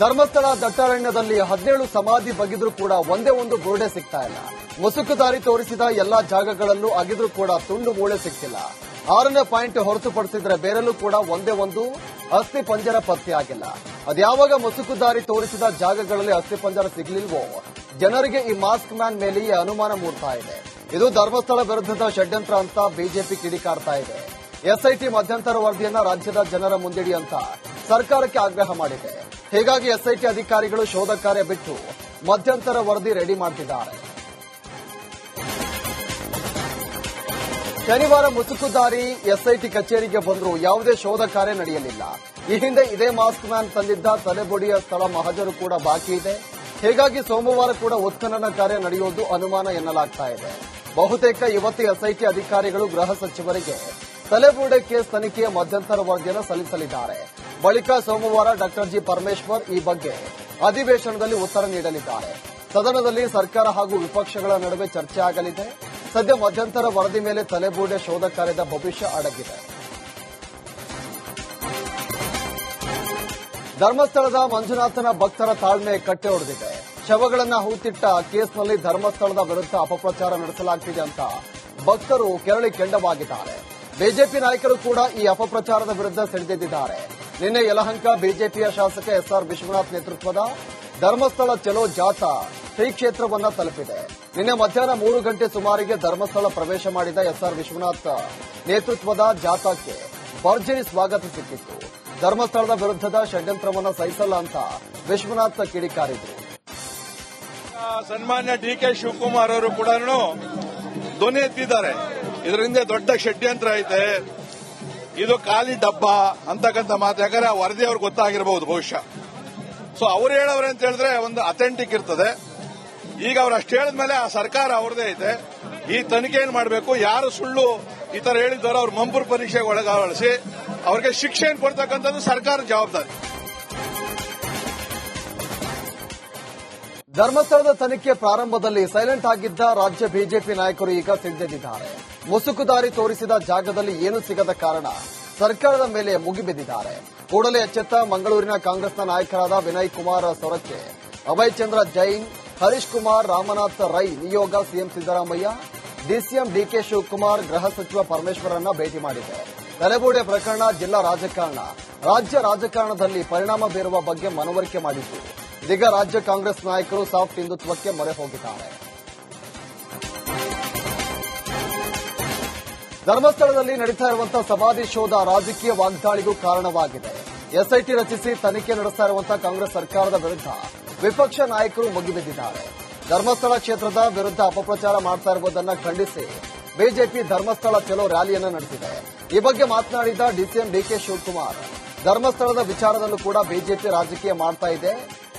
ಧರ್ಮಸ್ಥಳ ದಟ್ಟಾರಣ್ಯದಲ್ಲಿ ಹದಿನೇಳು ಸಮಾಧಿ ಬಗೆದ್ರೂ ಕೂಡ ಒಂದೇ ಒಂದು ಗೋಡೆ ಸಿಗ್ತಾ ಇಲ್ಲ. ಮುಸುಕುದಾರಿ ತೋರಿಸಿದ ಎಲ್ಲಾ ಜಾಗಗಳಲ್ಲೂ ಅಗಿದ್ರೂ ಕೂಡ ತುಂಡು ಮೂಳೆ ಸಿಕ್ಕಿಲ್ಲ ಆರನೇ ಪಾಯಿಂಟ್ ಹೊರತುಪಡಿಸಿದ್ರೆ ಬೇರೆಲ್ಲೂ ಕೂಡ ಒಂದೇ ಒಂದು ಅಸ್ಥಿ ಪಂಜರ ಪತ್ತೆಯಾಗಿಲ್ಲ. ಅದ್ಯಾವಾಗ ಮುಸುಕುದಾರಿ ತೋರಿಸಿದ ಜಾಗಗಳಲ್ಲಿ ಅಸ್ಥಿ ಪಂಜರ ಸಿಗ್ಲಿಲ್ವೋ? ಜನರಿಗೆ ಈ ಮಾಸ್ಕ್ ಮ್ಯಾನ್ ಮೇಲೆಯೇ ಅನುಮಾನ ಮೂಡ್ತಾ ಇದೆ. ಇದು ಧರ್ಮಸ್ಥಳ ವಿರುದ್ಧದ ಷಡ್ಯಂತ್ರ ಅಂತ ಬಿಜೆಪಿ ಕಿಡಿಕಾರ್ತಾ ಇದೆ. ಎಸ್ಐಟಿ ಮಧ್ಯಂತರ ವರದಿಯನ್ನ ರಾಜ್ಯದ ಜನರ ಮುಂದಿಡಿ ಅಂತ ಸರ್ಕಾರಕ್ಕೆ ಆಗ್ರಹ ಮಾಡಿದೆ ಹೀಗಾಗಿ ಎಸ್ಐಟಿ ಅಧಿಕಾರಿಗಳು ಶೋಧ ಕಾರ್ಯ ಬಿಟ್ಟು ಮಧ್ಯಂತರ ವರದಿ ರೆಡಿ ಮಾಡುತ್ತಿದ್ದಾರೆ ಶನಿವಾರ ಮುಸುಕುದಾರಿ ಎಸ್ಐಟಿ ಕಚೇರಿಗೆ ಬಂದರೂ. ಯಾವುದೇ ಶೋಧ ಕಾರ್ಯ ನಡೆಯಲಿಲ್ಲ. ಈ ಹಿಂದೆ ಇದೇ ಮಾಸ್ಕ್ ಮ್ಯಾನ್ ತಂದಿದ್ದ ತಲೆಬೊಡಿಯ ಸ್ಥಳ ಮಹಜರು ಕೂಡ ಬಾಕಿ ಇದೆ. ಹೀಗಾಗಿ ಸೋಮವಾರ ಕೂಡ ಉತ್ಖನನ ಕಾರ್ಯ ನಡೆಯುವುದು ಅನುಮಾನ ಎನ್ನಲಾಗ್ತಾ ಇದೆ. ಬಹುತೇಕ ಇವತ್ತು ಎಸ್ಐಟಿ ಅಧಿಕಾರಿಗಳು ಗೃಹ ಸಚಿವರಿಗೆ ತಲೆಬೋಡೆ ಕೇಸ್ ತನಿಖೆಯ ಮಧ್ಯಂತರ ವರದಿಯನ್ನು ಸಲ್ಲಿಸಲಿದ್ದಾರೆ. ಬಳಿಕ ಸೋಮವಾರ ಡಾಕ್ಟರ್ ಜಿ ಪರಮೇಶ್ವರ್ ಈ ಬಗ್ಗೆ ಅಧಿವೇಶನದಲ್ಲಿ ಉತ್ತರ ನೀಡಲಿದ್ದಾರೆ. ಸದನದಲ್ಲಿ ಸರ್ಕಾರ ಹಾಗೂ ವಿಪಕ್ಷಗಳ ನಡುವೆ ಚರ್ಚೆ ಆಗಲಿದೆ. ಸದ್ಯ ಮಧ್ಯಂತರ ವರದಿ ಮೇಲೆ ತಲೆಬೂಡೆ ಶೋಧ ಕಾರ್ಯದ ಭವಿಷ್ಯ ಅಡಗಿದೆ. ಧರ್ಮಸ್ಥಳದ ಮಂಜುನಾಥನ ಭಕ್ತರ ತಾಳ್ಮೆ ಕಟ್ಟೆ ಹೊಡೆದಿದೆ ಶವಗಳನ್ನು ಹೂತಿಟ್ಟ ಕೇಸ್ನಲ್ಲಿ ಧರ್ಮಸ್ಥಳದ ವಿರುದ್ಧ ಅಪಪ್ರಚಾರ ನಡೆಸಲಾಗ್ತಿದೆ ಅಂತ ಭಕ್ತರು ಕೆರಳಿ ಕೆಂಡವಾಗಿದ್ದಾರೆ. ಬಿಜೆಪಿ ನಾಯಕರು ಕೂಡ ಈ ಅಪಪ್ರಚಾರದ ವಿರುದ್ಧ ಸಿಡಿದೆದ್ದಿದ್ದಾರೆ ನಿನ್ನೆ ಯಲಹಂಕ ಬಿಜೆಪಿಯ ಶಾಸಕ ಎಸ್ಆರ್ ವಿಶ್ವನಾಥ್ ನೇತೃತ್ವದ ಧರ್ಮಸ್ಥಳ ಚಲೋ ಜಾಥಾ ಶ್ರೀ ಕ್ಷೇತ್ರವನ್ನ ತಲುಪಿದೆ. ನಿನ್ನೆ ಮಧ್ಯಾಹ್ನ ಮೂರು ಗಂಟೆ ಸುಮಾರಿಗೆ ಧರ್ಮಸ್ಥಳ ಪ್ರವೇಶ ಮಾಡಿದ ಎಸ್ಆರ್ ವಿಶ್ವನಾಥ್ ನೇತೃತ್ವದ ಜಾಥಾಕ್ಕೆ ಭರ್ಜರಿ ಸ್ವಾಗತ ಸಿಕ್ಕಿತ್ತು. ಧರ್ಮಸ್ಥಳದ ವಿರುದ್ಧದ ಷಡ್ಯಂತ್ರವನ್ನ ಸಹಿಸಲ್ಲ ಅಂತ ವಿಶ್ವನಾಥ್ ಕಿಡಿಕಾರಿದ್ರು. ಸನ್ಮಾನ್ಯ ಡಿ ಕೆ ಶಿವಕುಮಾರ್ ಅವರು ಕೂಡ ಧ್ವನಿ ಎತ್ತಿದ್ದಾರೆ. ಇದರಿಂದ ದೊಡ್ಡ ಷಡ್ಯಂತ್ರ ಐತೆ. ಇದು ಖಾಲಿ ಡಬ್ಬ ಅಂತಕ್ಕಂಥ ಮಾತು. ಯಾಕಂದ್ರೆ ವರದಿ ಅವ್ರಿಗೆ ಗೊತ್ತಾಗಿರಬಹುದು ಬಹುಶಃ. ಸೊ ಅವ್ರು ಹೇಳವ್ರೆ ಅಂತ ಹೇಳಿದ್ರೆ ಒಂದು ಅಥೆಂಟಿಕ್ ಇರ್ತದೆ. ಈಗ ಅವ್ರು ಅಷ್ಟು ಹೇಳಿದ್ಮೇಲೆ ಆ ಸರ್ಕಾರ ಅವ್ರದೇ ಐತೆ. ಈ ತನಿಖೆ ಏನ್ ಮಾಡಬೇಕು? ಯಾರು ಸುಳ್ಳು ಈ ತರ ಹೇಳಿದ್ದಾರೋ ಅವ್ರ ಮಂಪುರ್ ಪರೀಕ್ಷೆಗೆ ಒಳಗಾವಳಿಸಿ, ಅವ್ರಿಗೆ ಶಿಕ್ಷೆಯನ್ನು ಕೊಡ್ತಕ್ಕಂಥದ್ದು ಸರ್ಕಾರ ಜವಾಬ್ದಾರಿ. ಧರ್ಮಸ್ಥಳದ ತನಿಖೆ ಪ್ರಾರಂಭದಲ್ಲಿ ಸೈಲೆಂಟ್ ಆಗಿದ್ದ ರಾಜ್ಯ ಬಿಜೆಪಿ ನಾಯಕರು ಈಗ ಸಿಡಿದೆದ್ದಿದ್ದಾರೆ ಮುಸುಕುದಾರಿ ತೋರಿಸಿದ ಜಾಗದಲ್ಲಿ ಏನೂ ಸಿಗದ ಕಾರಣ ಸರ್ಕಾರದ ಮೇಲೆ ಮುಗಿಬಿದ್ದಿದ್ದಾರೆ. ಕೂಡಲೇ ಎಚ್ಚೆತ್ತ ಮಂಗಳೂರಿನ ಕಾಂಗ್ರೆಸ್ನ ನಾಯಕರಾದ ವಿನಯ್ ಕುಮಾರ್ ಸೊರಕೆ, ಅಭಯ್ ಚಂದ್ರ ಜೈನ್, ಹರೀಶ್ ಕುಮಾರ್, ರಾಮನಾಥ್ ರೈ ನಿಯೋಗ CM Siddaramaiah, DCM DK Shivakumar ಗೃಹ ಸಚಿವ ಪರಮೇಶ್ವರನ್ನ ಭೇಟಿ ಮಾಡಿದೆ ತಲೆಬೂಡೆ ಪ್ರಕರಣ ಜಿಲ್ಲಾ ರಾಜಕಾರಣ. ರಾಜ್ಯ ರಾಜಕಾರಣದಲ್ಲಿ ಪರಿಣಾಮ ಬೀರುವ ಬಗ್ಗೆ ಮನವರಿಕೆ ಮಾಡಿದ್ದು ಇದೀಗ ರಾಜ್ಯ ಕಾಂಗ್ರೆಸ್ ನಾಯಕರು ಸಾಫ್ಟ್ ಹಿಂದುತ್ವಕ್ಕೆ ಮೊರೆ ಹೋಗಿದ್ದಾರೆ. ಧರ್ಮಸ್ಥಳದಲ್ಲಿ ನಡೀತಾ ಇರುವಂತಹ ಸಮಾಧಿ ಶೋಧ ರಾಜಕೀಯ ವಾಗ್ದಾಳಿಗೂ ಕಾರಣವಾಗಿದೆ. ಎಸ್ಐಟಿ ರಚಿಸಿ ತನಿಖೆ ನಡೆಸ್ತಾ ಇರುವಂತಹ ಕಾಂಗ್ರೆಸ್ ಸರ್ಕಾರದ ವಿರುದ್ಧ ವಿಪಕ್ಷ ನಾಯಕರು ಮುಗಿಬಿದ್ದಿದ್ದಾರೆ ಧರ್ಮಸ್ಥಳ ಕ್ಷೇತ್ರದ ವಿರುದ್ಧ ಅಪಪ್ರಚಾರ ಮಾಡ್ತಾ ಇರುವುದನ್ನು ಖಂಡಿಸಿ ಬಿಜೆಪಿ ಧರ್ಮಸ್ಥಳ ಚಲೋ ರ್ಯಾಲಿಯನ್ನು ನಡೆಸಿದೆ. ಈ ಬಗ್ಗೆ ಮಾತನಾಡಿದ ಡಿಸಿಎಂ ಡಿಕೆ ಶಿವಕುಮಾರ್. ಧರ್ಮಸ್ಥಳದ ವಿಚಾರದಲ್ಲೂ ಕೂಡ ಬಿಜೆಪಿ ರಾಜಕೀಯ ಮಾಡ್ತಾ ಇದೆ.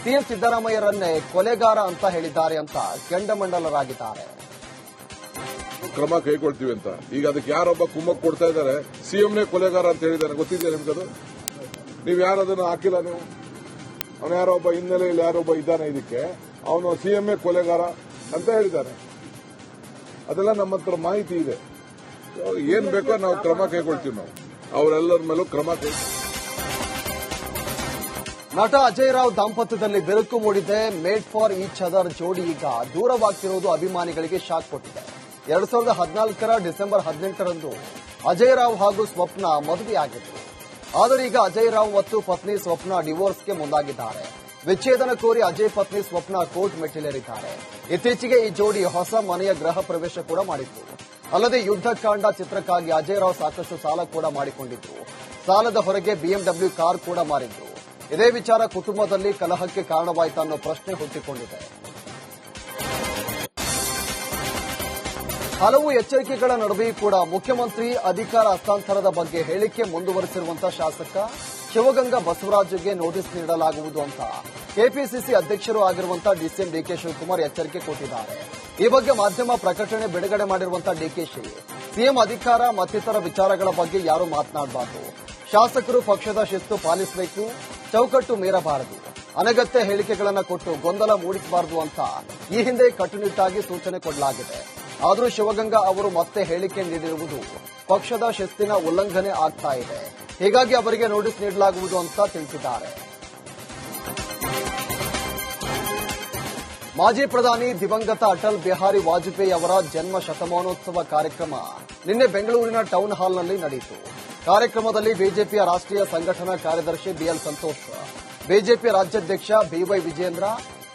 ಸಿಎಂ ಸಿದ್ದರಾಮಯ್ಯರನ್ನೇ ಕೊಲೆಗಾರ ಅಂತ ಹೇಳಿದ್ದಾರೆ ಅಂತ ಕೆಂಡಮಂಡಲರಾಗಿದ್ದಾರೆ. ಕ್ರಮ ಕೈಗೊಳ್ತೀವಿ ಅಂತ. ಈಗ ಅದಕ್ಕೆ ಯಾರೊಬ್ಬ ಕುಮ್ಮಕ್ ಕೊಡ್ತಾ ಇದ್ದಾರೆ, ಸಿಎಂನೇ ಕೊಲೆಗಾರ ಅಂತ ಹೇಳಿದ್ದಾರೆ. ಗೊತ್ತಿದೆ ಅದು? ನೀವು ಯಾರು ಅದನ್ನು ಹಾಕಿಲ್ಲ ನೀವು? ಅವನು ಯಾರೊಬ್ಬ ಹಿನ್ನೆಲೆಯಲ್ಲಿ ಯಾರೊಬ್ಬ ಇದ್ದಾನೆ ಇದಕ್ಕೆ? ಅವನು ಸಿಎಂಎ ಕೊಲೆಗಾರ ಅಂತ ಹೇಳಿದ್ದಾರೆ. ಅದೆಲ್ಲ ನಮ್ಮ ಹತ್ರ ಮಾಹಿತಿ ಇದೆ. ಏನ್ ಬೇಕೋ ನಾವು ಕ್ರಮ ಕೈಗೊಳ್ತೀವಿ ನಾವು. ಅವರೆಲ್ಲರ ಮೇಲೂ ಕ್ರಮ ಕೈ ನಟ ಅಜಯ್ ರಾವ್ ದಾಂಪತ್ಯದಲ್ಲಿ ಬೆಳಕು ಮೂಡಿದೆ. ಮೇಡ್ ಫಾರ್ ಈಚ್ ಅದರ್ ಜೋಡಿ ಈಗ ದೂರವಾಗ್ತಿರುವುದು ಅಭಿಮಾನಿಗಳಿಗೆ ಶಾಕ್ ಕೊಟ್ಟಿದೆ. ಎರಡ್ ಸಾವಿರದ ಹದಿನಾಲ್ಕರ ಡಿಸೆಂಬರ್ ಹದಿನೆಂಟರಂದು ಅಜಯ್ ರಾವ್ ಹಾಗೂ ಸ್ವಪ್ನ ಮದುವೆಯಾಗಿತ್ತು. ಆದರೆ ಈಗ ಅಜಯ್ ರಾವ್ ಮತ್ತು ಪತ್ನಿ ಸ್ವಪ್ನ ಡಿವೋರ್ಸ್ಗೆ ಮುಂದಾಗಿದ್ದಾರೆ. ವಿಚ್ಛೇದನ ಕೋರಿ ಅಜಯ್ ಪತ್ನಿ ಸ್ವಪ್ನ ಕೋರ್ಟ್ ಮೆಟ್ಟಿಲೇರಿದ್ದಾರೆ. ಇತ್ತೀಚೆಗೆ ಈ ಜೋಡಿ ಹೊಸ ಮನೆಯ ಗೃಹ ಪ್ರವೇಶ ಕೂಡ ಮಾಡಿತ್ತು. ಅಲ್ಲದೆ ಯುದ್ಧಕಾಂಡ ಚಿತ್ರಕ್ಕಾಗಿ ಅಜಯ್ ರಾವ್ ಸಾಕಷ್ಟು ಸಾಲ ಕೂಡ ಮಾಡಿಕೊಂಡಿದ್ರು ಸಾಲದ ಹೊರಗೆ ಬಿಎಂಡಬ್ಲ್ಯೂ ಕಾರ್ ಕೂಡ ಮಾರಿದ್ರು. ಇದೇ ವಿಚಾರ ಕುಟುಂಬದಲ್ಲಿ ಕಲಹಕ್ಕೆ ಕಾರಣವಾಯಿತಾ ಅನ್ನೋ ಪ್ರಶ್ನೆ ಹುಟ್ಟಿಕೊಂಡಿದೆ. ಹಲವು ಎಚ್ಚರಿಕೆಗಳ ನಡುವೆಯೂ ಕೂಡ ಮುಖ್ಯಮಂತ್ರಿ ಅಧಿಕಾರ ಹಸ್ತಾಂತರದ ಬಗ್ಗೆ ಹೇಳಿಕೆ ಮುಂದುವರೆಸಿರುವಂತಹ ಶಾಸಕ ಶಿವಗಂಗಾ ಬಸವರಾಜ್ಗೆ ನೋಟಿಸ್ ನೀಡಲಾಗುವುದು ಅಂತ. ಕೆಪಿಸಿಸಿ ಅಧ್ಯಕ್ಷರು ಆಗಿರುವಂತಹ ಡಿಸಿಎಂ ಡಿಕೆ ಶಿವಕುಮಾರ್ ಎಚ್ಚರಿಕೆ ಕೊಟ್ಟಿದ್ದಾರೆ. ಈ ಬಗ್ಗೆ ಮಾಧ್ಯಮ ಪ್ರಕಟಣೆ ಬಿಡುಗಡೆ ಮಾಡಿರುವಂತಹ ಡಿಕೆಶಿ ಸಿಎಂ ಅಧಿಕಾರ ಮತ್ತಿತರ ವಿಚಾರಗಳ ಬಗ್ಗೆ ಯಾರು ಮಾತನಾಡಬಾರದು. ಶಾಸಕರು ಪಕ್ಷದ ಶಿಸ್ತು ಪಾಲಿಸಬೇಕು. ಚೌಕಟ್ಟು ಮೀರಬಾರದು. ಅನಗತ್ಯ ಹೇಳಿಕೆಗಳನ್ನು ಕೊಟ್ಟು ಗೊಂದಲ ಮೂಡಿಸಬಾರದು ಅಂತ ಈ ಹಿಂದೆ ಕಟ್ಟುನಿಟ್ಟಾಗಿ ಸೂಚನೆ ಕೊಡಲಾಗಿದೆ. ಆದರೂ ಶಿವಗಂಗಾ ಅವರು ಮತ್ತೆ ಹೇಳಿಕೆ ನೀಡಿರುವುದು ಪಕ್ಷದ ಶಿಸ್ತಿನ ಉಲ್ಲಂಘನೆ ಆಗ್ತಾ ಇದೆ. ಹೀಗಾಗಿ ಅವರಿಗೆ ನೋಟಿಸ್ ನೀಡಲಾಗುವುದು ಅಂತ ತಿಳಿಸಿದ್ದಾರೆ. ಮಾಜಿ ಪ್ರಧಾನಿ ದಿವಂಗತ ಅಟಲ್ ಬಿಹಾರಿ ವಾಜಪೇಯಿ ಅವರ ಜನ್ಮ ಶತಮಾನೋತ್ಸವ ಕಾರ್ಯಕ್ರಮ ನಿನ್ನೆ ಬೆಂಗಳೂರಿನ ಟೌನ್ ಹಾಲ್ನಲ್ಲಿ ನಡೆಯಿತು. ಕಾರ್ಯಕ್ರಮದಲ್ಲಿ ಬಿಜೆಪಿಯ ರಾಷ್ಟ್ರೀಯ ಸಂಘಟನಾ ಕಾರ್ಯದರ್ಶಿ ಬಿಎಲ್ ಸಂತೋಷ್. ಬಿಜೆಪಿ ರಾಜ್ಯಾಧ್ಯಕ್ಷ ಬಿವೈ ವಿಜೇಂದ್ರ,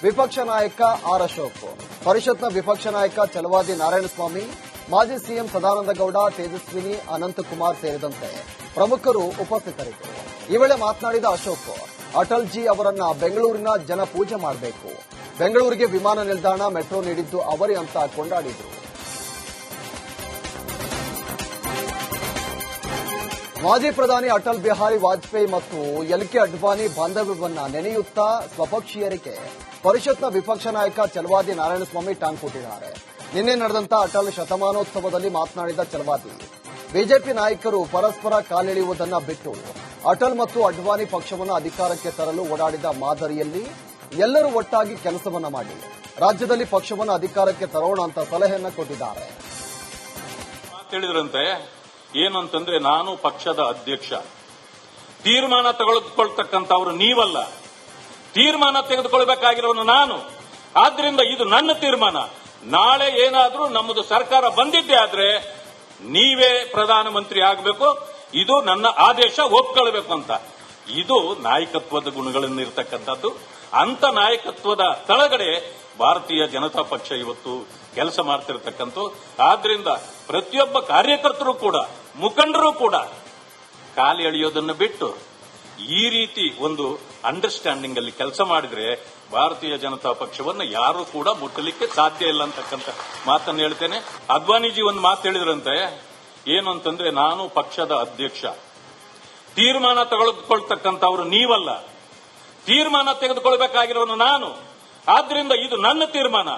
ವಿಪಕ್ಷ ನಾಯಕ ಆರ್ ಅಶೋಕ್. ಪರಿಷತ್ನ ವಿಪಕ್ಷ ನಾಯಕ ಚಲವಾದಿ ನಾರಾಯಣಸ್ವಾಮಿ, ಮಾಜಿ ಸಿಎಂ ಸದಾನಂದ ಗೌಡ ತೇಜಸ್ವಿನಿ, ಅನಂತಕುಮಾರ್ ಸೇರಿದಂತೆ ಪ್ರಮುಖರು ಉಪಸ್ಥಿತರಿದ್ದರು. ಈ ವೇಳೆ ಮಾತನಾಡಿದ ಅಶೋಕ್, ಅಟಲ್ ಜಿ ಅವರನ್ನ ಬೆಂಗಳೂರಿನ ಜನ ಪೂಜೆ ಮಾಡಬೇಕು. ಬೆಂಗಳೂರಿಗೆ ವಿಮಾನ ನಿಲ್ದಾಣ, ಮೆಟ್ರೋ ನೀಡಿದ್ದು ಅವರೇ ಅಂತ ಕೊಂಡಾಡಿದರು. ಮಾಜಿ ಪ್ರಧಾನಿ ಅಟಲ್ ಬಿಹಾರಿ ವಾಜಪೇಯಿ ಮತ್ತು ಎಲ್ ಕೆ ಅಡ್ವಾಣಿ ಬಾಂಧವ್ಯವನ್ನ ನೆನೆಯುತ್ತಾ ಸ್ವಪಕ್ಷೀಯರಿಗೆ ಪರಿಷತ್ನ ವಿಪಕ್ಷ ನಾಯಕ ಚಲವಾದಿ ನಾರಾಯಣಸ್ವಾಮಿ ಟಾಂಗ್ ಕೊಟ್ಟಿದ್ದಾರೆ. ನಿನ್ನೆ ನಡೆದಂತ ಅಟಲ್ ಶತಮಾನೋತ್ಸವದಲ್ಲಿ ಮಾತನಾಡಿದ ಚಲವಾದಿ ಬಿಜೆಪಿ ನಾಯಕರು ಪರಸ್ಪರ ಕಾಲೆಳೆಯುವುದನ್ನು ಬಿಟ್ಟು ಅಟಲ್ ಮತ್ತು ಅಡ್ವಾಣಿ ಪಕ್ಷವನ್ನು ಅಧಿಕಾರಕ್ಕೆ ತರಲು ಓಡಾಡಿದ ಮಾದರಿಯಲ್ಲಿ ಎಲ್ಲರೂ ಒಟ್ಟಾಗಿ ಕೆಲಸವನ್ನ ಮಾಡಿ, ರಾಜ್ಯದಲ್ಲಿ ಪಕ್ಷವನ್ನು ಅಧಿಕಾರಕ್ಕೆ ತರೋಣ ಅಂತ ಸಲಹೆಯನ್ನ ಕೊಟ್ಟಿದ್ದಾರೆ. ತಿಳಿದ್ರಂತೆ ಏನು ಅಂತಂದ್ರೆ ನಾನು ಪಕ್ಷದ ಅಧ್ಯಕ್ಷ. ತೀರ್ಮಾನ ತೆಗೆದುಕೊಳ್ತಕ್ಕಂಥವ್ರು ನೀವಲ್ಲ. ತೀರ್ಮಾನ ತೆಗೆದುಕೊಳ್ಬೇಕಾಗಿರೋನು ನಾನು. ಆದ್ರಿಂದ ಇದು ನನ್ನ ತೀರ್ಮಾನ. ನಾಳೆ ಏನಾದರೂ ನಮ್ಮದು ಸರ್ಕಾರ ಬಂದಿದ್ದೆ ಆದ್ರೆ ನೀವೇ ಪ್ರಧಾನಮಂತ್ರಿ ಆಗಬೇಕು, ಇದು ನನ್ನ ಆದೇಶ ಒಪ್ಕೊಳ್ಬೇಕು ಅಂತ. ಇದು ನಾಯಕತ್ವದ ಗುಣಗಳನ್ನು ಇರತಕ್ಕಂಥದ್ದು ಅಂತ ನಾಯಕತ್ವದ ತಳಗಡೆ ಭಾರತೀಯ ಜನತಾ ಪಕ್ಷ ಇವತ್ತು ಕೆಲಸ ಮಾಡ್ತಿರತಕ್ಕಂಥ ಆದ್ರಿಂದ ಪ್ರತಿಯೊಬ್ಬ ಕಾರ್ಯಕರ್ತರು ಕೂಡ ಮುಖಂಡರು ಕೂಡ ಕಾಲಿ ಎಳೆಯೋದನ್ನು ಬಿಟ್ಟು ಈ ರೀತಿ ಒಂದು ಅಂಡರ್ಸ್ಟ್ಯಾಂಡಿಂಗ್ ಅಲ್ಲಿ ಕೆಲಸ ಮಾಡಿದ್ರೆ ಭಾರತೀಯ ಜನತಾ ಪಕ್ಷವನ್ನು ಯಾರು ಕೂಡ ಮುಟ್ಟಲಿಕ್ಕೆ ಸಾಧ್ಯ ಇಲ್ಲ ಅಂತಕ್ಕಂಥ ಮಾತನ್ನು ಹೇಳ್ತೇನೆ. ಅದ್ವಾನಿಜಿ ಒಂದು ಮಾತು ಹೇಳಿದ್ರಂತೆ, ಏನು ಅಂತಂದ್ರೆ ನಾನು ಪಕ್ಷದ ಅಧ್ಯಕ್ಷ. ತೀರ್ಮಾನ ತೆಗೆದುಕೊಳ್ತಕ್ಕಂಥವ್ರು ನೀವಲ್ಲ. ತೀರ್ಮಾನ ತೆಗೆದುಕೊಳ್ಬೇಕಾಗಿರೋನು ನಾನು. ಆದ್ರಿಂದ ಇದು ನನ್ನ ತೀರ್ಮಾನ.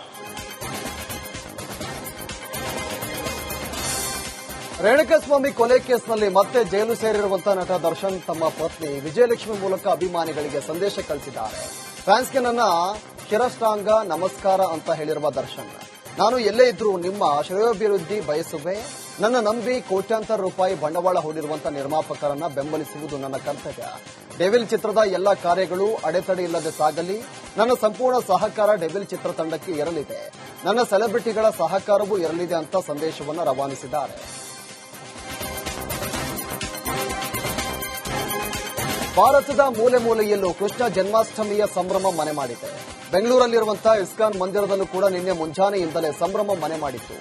ರೇಣುಕಾಸ್ವಾಮಿ ಕೊಲೆ ಕೇಸ್ನಲ್ಲಿ ಮತ್ತೆ ಜೈಲು ಸೇರಿರುವಂತಹ ನಟ ದರ್ಶನ್ ತಮ್ಮ ಪತ್ನಿ ವಿಜಯಲಕ್ಷ್ಮಿ ಮೂಲಕ ಅಭಿಮಾನಿಗಳಿಗೆ ಸಂದೇಶ ಕಳಿಸಿದ್ದಾರೆ. ಫ್ಯಾನ್ಸ್ಗೆ ನನ್ನ ಶಿರಷ್ಟಾಂಗ ನಮಸ್ಕಾರ ಅಂತ ಹೇಳಿರುವ ದರ್ಶನ್, ನಾನು ಎಲ್ಲೇ ಇದ್ರೂ ನಿಮ್ಮ ಶ್ರೇಯೋಭಿವೃದ್ಧಿ ಬಯಸುವೆ. ನನ್ನ ನಂಬಿ ಕೋಟ್ಯಾಂತರ ರೂಪಾಯಿ ಬಂಡವಾಳ ಹೂಡಿರುವಂತಹ ನಿರ್ಮಾಪಕರನ್ನ ಬೆಂಬಲಿಸುವುದು ನನ್ನ ಕರ್ತವ್ಯ. ಡೆವಿಲ್ ಚಿತ್ರದ ಎಲ್ಲ ಕಾರ್ಯಗಳು ಅಡೆತಡೆ ಇಲ್ಲದೆ ಸಾಗಲಿ. ನನ್ನ ಸಂಪೂರ್ಣ ಸಹಕಾರ ಡೆವಿಲ್ ಚಿತ್ರತಂಡಕ್ಕೆ ಇರಲಿದೆ. ನನ್ನ ಸೆಲೆಬ್ರಿಟಿಗಳ ಸಹಕಾರವೂ ಇರಲಿದೆ ಅಂತ ಸಂದೇಶವನ್ನು ರವಾನಿಸಿದ್ದಾರೆ. ಭಾರತದ ಮೂಲೆ ಮೂಲೆಯಲ್ಲೂ ಕೃಷ್ಣ ಜನ್ಮಾಷ್ಟಮಿಯ ಸಂಭ್ರಮ ಮನೆ ಮಾಡಿದೆ ಬೆಂಗಳೂರಲ್ಲಿರುವಂತಹ ಇಸ್ಕಾನ್ ಮಂದಿರದಲ್ಲೂ ಕೂಡ ನಿನ್ನೆ ಮುಂಜಾನೆಯಿಂದಲೇ ಸಂಭ್ರಮ ಮನೆ ಮಾಡಿತ್ತು.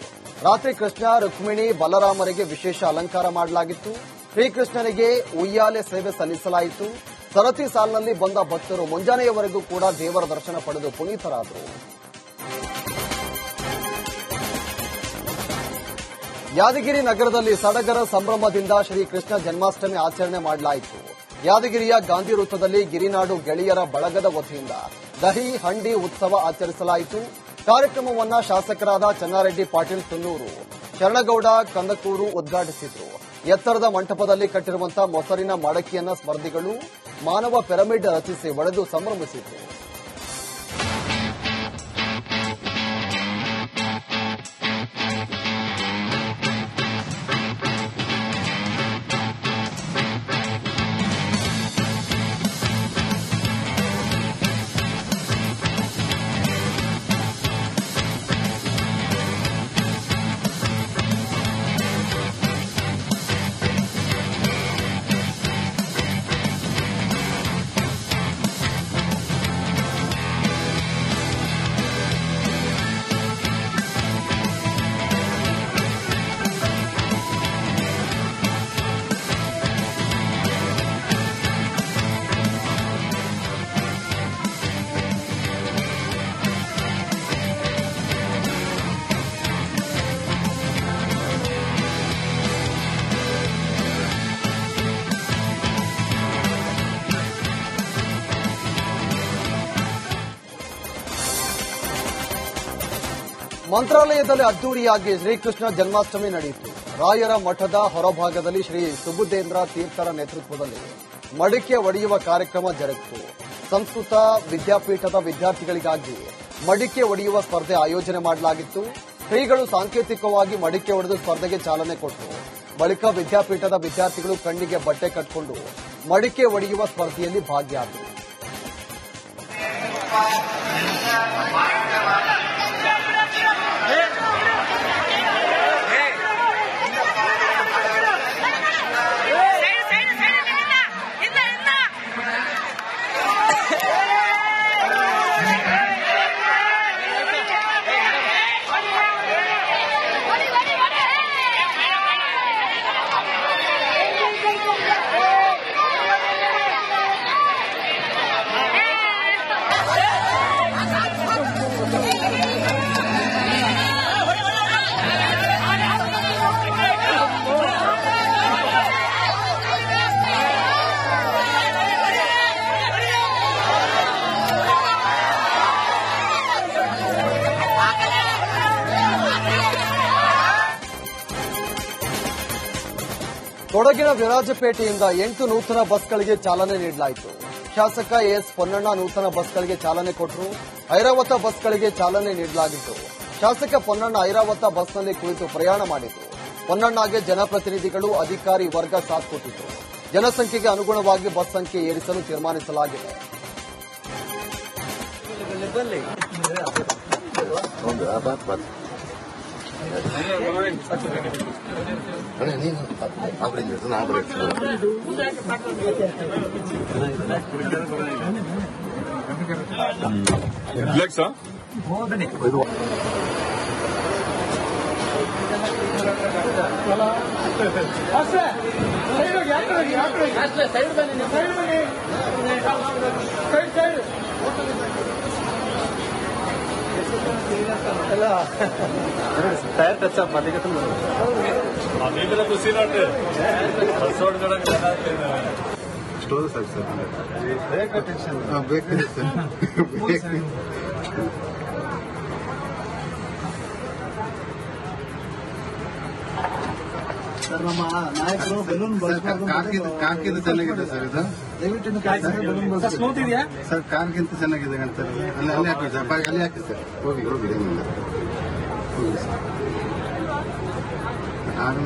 ರಾತ್ರಿ ಕೃಷ್ಣ, ರುಕ್ಮಿಣಿ, ಬಲರಾಮರಿಗೆ ವಿಶೇಷ ಅಲಂಕಾರ ಮಾಡಲಾಗಿತ್ತು. ಶ್ರೀಕೃಷ್ಣನಿಗೆ ಉಯ್ಯಾಲೆ ಸೇವೆ ಸಲ್ಲಿಸಲಾಯಿತು. ಸರತಿ ಸಾಲಿನಲ್ಲಿ ಬಂದ ಭಕ್ತರು ಮುಂಜಾನೆಯವರೆಗೂ ಕೂಡ ದೇವರ ದರ್ಶನ ಪಡೆದು ಪುನೀತರಾದರು. ಯಾದಗಿರಿ ನಗರದಲ್ಲಿ ಸಡಗರ ಸಂಭ್ರಮದಿಂದ ಶ್ರೀಕೃಷ್ಣ ಜನ್ಮಾಷ್ಟಮಿ ಆಚರಣೆ ಮಾಡಲಾಯಿತು. ಯಾದಗಿರಿಯ ಗಾಂಧಿ ವೃತ್ತದಲ್ಲಿ ಗಿರಿನಾಡು ಗೆಳೆಯರ ಬಳಗದ ವತಿಯಿಂದ ದಹಿ, ಹಂಡಿ ಉತ್ಸವ ಆಚರಿಸಲಾಯಿತು. ಕಾರ್ಯಕ್ರಮವನ್ನ ಶಾಸಕರಾದ ಚನ್ನಾರೆಡ್ಡಿ ಪಾಟೀಲ್ ತುನ್ನೂರು ಶರಣಗೌಡ ಕಂದಕೂರು ಉದ್ಘಾಟಿಸಿದ್ರು. ಎತ್ತರದ ಮಂಟಪದಲ್ಲಿ ಕಟ್ಟಿರುವಂತಹ ಮೊಸರಿನ ಮಡಕಿಯನ್ನ ಸ್ಪರ್ಧಿಗಳು ಮಾನವ ಪಿರಮಿಡ್ ರಚಿಸಿ ಒಡೆದು ಸಂಭ್ರಮಿಸಿದ್ರು. ಮಂತ್ರಾಲಯದಲ್ಲಿ ಅದ್ದೂರಿಯಾಗಿ ಶ್ರೀಕೃಷ್ಣ ಜನ್ಮಾಷ್ಟಮಿ ನಡೆಯಿತು. ರಾಯರ ಮಠದ ಹೊರಭಾಗದಲ್ಲಿ ಶ್ರೀ ಸುಬುಧೇಂದ್ರ ತೀರ್ಥರ ನೇತೃತ್ವದಲ್ಲಿ ಮಡಿಕೆ ಒಡೆಯುವ ಕಾರ್ಯಕ್ರಮ ಜರುಗಿತು. ಸಂಸ್ಕೃತ ವಿದ್ಯಾಪೀಠದ ವಿದ್ಯಾರ್ಥಿಗಳಿಗಾಗಿ ಮಡಿಕೆ ಒಡೆಯುವ ಸ್ಪರ್ಧೆ ಆಯೋಜನೆ ಮಾಡಲಾಗಿತ್ತು. ಶ್ರೀಗಳು ಸಾಂಕೇತಿಕವಾಗಿ ಮಡಿಕೆ ಒಡೆದು ಸ್ಪರ್ಧೆಗೆ ಚಾಲನೆ ಕೊಟ್ಟರು. ಬಳಿಕ ವಿದ್ಯಾಪೀಠದ ವಿದ್ಯಾರ್ಥಿಗಳು ಕಣ್ಣಿಗೆ ಬಟ್ಟೆ ಕಟ್ಟಿಕೊಂಡು ಮಡಿಕೆ ಒಡೆಯುವ ಸ್ಪರ್ಧೆಯಲ್ಲಿ ಭಾಗಿಯಾದರು. ಕೊಡಗಿನ ವಿರಾಜಪೇಟೆಯಿಂದ ಎಂಟು ನೂತನ ಬಸ್ಗಳಿಗೆ ಚಾಲನೆ ನೀಡಲಾಯಿತು. ಶಾಸಕ ಎಸ್ ಪೊನ್ನಣ್ಣ ನೂತನ ಬಸ್ಗಳಿಗೆ ಚಾಲನೆ ಕೊಟ್ಟರು. ಐರಾವತ ಬಸ್ಗಳಿಗೆ ಚಾಲನೆ ನೀಡಲಾಗಿತ್ತು. ಶಾಸಕ ಪೊನ್ನಣ್ಣ ಐರಾವತ ಬಸ್ನಲ್ಲಿ ಕುಳಿತು ಪ್ರಯಾಣ ಮಾಡಿತು ಪೊನ್ನಣ್ಣಗೆ ಜನಪ್ರತಿನಿಧಿಗಳು, ಅಧಿಕಾರಿ ವರ್ಗ ಸಾಥ್ ಕೊಟ್ಟಿತು ಜನಸಂಖ್ಯೆಗೆ ಅನುಗುಣವಾಗಿ ಬಸ್ ಸಂಖ್ಯೆ ಏರಿಸಲು ತೀರ್ಮಾನಿಸಲಾಗಿದೆ. అదే నేను ఆపరేట్ చేస్తాను operate side side side flex store sir sir ಹಾಂ ಬೇಕಿದೆ ಸರ್ ಸರ್ ನಮ್ಮ ನಾಯಕರು ಬೆಲೂನ್ ಕಾರ್ಗಿಂತ ಕಾರ್ಗಿಂತ ಚೆನ್ನಾಗಿದೆ ಸರ್ ಇದು. ದಯವಿಟ್ಟು ಸ್ಮೂತ್ ಇದೆಯಾ ಸರ್ ಕಾರ್ಗಿಂತ ಚೆನ್ನಾಗಿದೆ ಅಂತ ಅಲ್ಲಿ ಅಲ್ಲಿ ಹಾಕಿ ಸರ್ ಬಾಯ್ ಅಲ್ಲಿ ಹಾಕಿ ಸರ್. ಹೋಗಿ ಹೋಗಿ ಏನಿಲ್ಲ ಹೋಗಿ ಸರ್. ನಾನು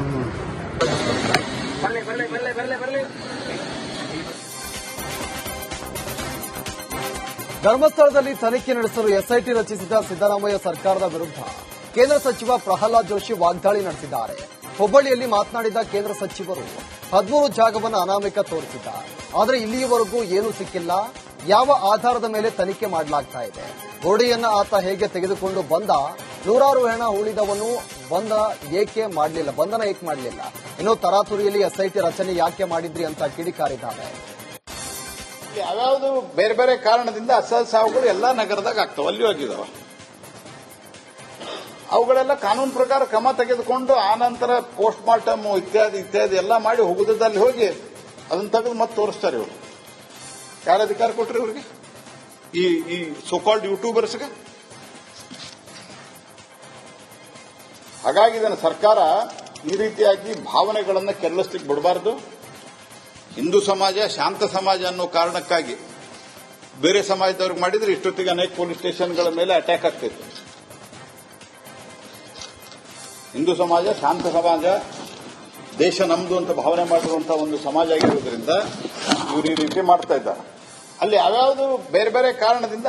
ಧರ್ಮಸ್ಥಳದಲ್ಲಿ ತನಿಖೆ ನಡೆಸಲು ಎಸ್ಐಟಿ ರಚಿಸಿದ ಸಿದ್ದರಾಮಯ್ಯ ಸರ್ಕಾರದ ವಿರುದ್ಧ ಕೇಂದ್ರ ಸಚಿವ ಪ್ರಹ್ಲಾದ್ ಜೋಶಿ ವಾಗ್ದಾಳಿ ನಡೆಸಿದ್ದಾರೆ. ಹುಬ್ಬಳ್ಳಿಯಲ್ಲಿ ಮಾತನಾಡಿದ ಕೇಂದ್ರ ಸಚಿವರು ಹದಿಮೂರು ಜಾಗವನ್ನು ಅನಾಮಿಕ ತೋರಿಸಿದ್ದ. ಆದರೆ ಇಲ್ಲಿಯವರೆಗೂ ಏನೂ ಸಿಕ್ಕಿಲ್ಲ. ಯಾವ ಆಧಾರದ ಮೇಲೆ ತನಿಖೆ ಮಾಡಲಾಗ್ತಾ ಇದೆ? ಗೋಡೆಯನ್ನ ಆತ ಹೇಗೆ ತೆಗೆದುಕೊಂಡು ಬಂದ? ನೂರಾರು ಹೆಣ ಉಳಿದವನು ಬಂದ ಏಕೆ ಮಾಡಲಿಲ್ಲ? ಬಂಧನ ಏಕೆ ಮಾಡಲಿಲ್ಲ? ಇನ್ನು ತರಾತುರಿಯಲ್ಲಿ ಎಸ್ಐಟಿ ರಚನೆ ಯಾಕೆ ಮಾಡಿದ್ರಿ ಅಂತ ಕಿಡಿಕಾರಿದ್ದಾರೆ ಯಾವ್ಯಾವುದು ಬೇರೆ ಬೇರೆ ಕಾರಣದಿಂದ ಅಸಲ್ ಸಾವುಗಳು ಎಲ್ಲಾ ನಗರದಾಗ ಆಗ್ತಾವ. ಅಲ್ಲಿ ಹೋಗಿದಾವ ಅವುಗಳೆಲ್ಲ ಕಾನೂನು ಪ್ರಕಾರ ಕ್ರಮ ತೆಗೆದುಕೊಂಡು ಆ ನಂತರ ಪೋಸ್ಟ್ ಮಾರ್ಟಮ್ ಇತ್ಯಾದಿ ಇತ್ಯಾದಿ ಎಲ್ಲ ಮಾಡಿ ಹುಗುದದಲ್ಲಿ ಹೋಗಿ ಅದನ್ನು ತೆಗೆದು ಮತ್ತೆ ತೋರಿಸ್ತಾರೆ ಇವರು. ಯಾರ ಅಧಿಕಾರ ಕೊಟ್ರಿ ಇವರಿಗೆ? ಈ ಈ ಸೋಕಾಲ್ಡ್ ಯೂಟ್ಯೂಬರ್ಸ್ಗೆ ಹಾಗಾಗಿ ಇದನ್ನು ಸರ್ಕಾರ ಈ ರೀತಿಯಾಗಿ ಭಾವನೆಗಳನ್ನು ಕೆರಳಿಸ್ಲಿಕ್ಕೆ ಬಿಡಬಾರ್ದು. ಹಿಂದೂ ಸಮಾಜ, ಶಾಂತ ಸಮಾಜ ಅನ್ನೋ ಕಾರಣಕ್ಕಾಗಿ ಬೇರೆ ಸಮಾಜದವ್ರಿಗೆ ಮಾಡಿದ್ರೆ ಇಷ್ಟೊತ್ತಿಗೆ ಅನೇಕ ಪೊಲೀಸ್ ಸ್ಟೇಷನ್ಗಳ ಮೇಲೆ ಅಟ್ಯಾಕ್ ಆಗ್ತಿತ್ತು. ಹಿಂದೂ ಸಮಾಜ, ಶಾಂತ ಸಮಾಜ, ದೇಶ ನಮ್ದು ಅಂತ ಭಾವನೆ ಮಾಡಿರುವಂತಹ ಒಂದು ಸಮಾಜ ಆಗಿರೋದ್ರಿಂದ ಇವರು ಈ ರೀತಿ ಮಾಡ್ತಾ ಇದ್ದಾರೆ. ಅಲ್ಲಿ ಯಾವ್ಯಾವುದು ಬೇರೆ ಬೇರೆ ಕಾರಣದಿಂದ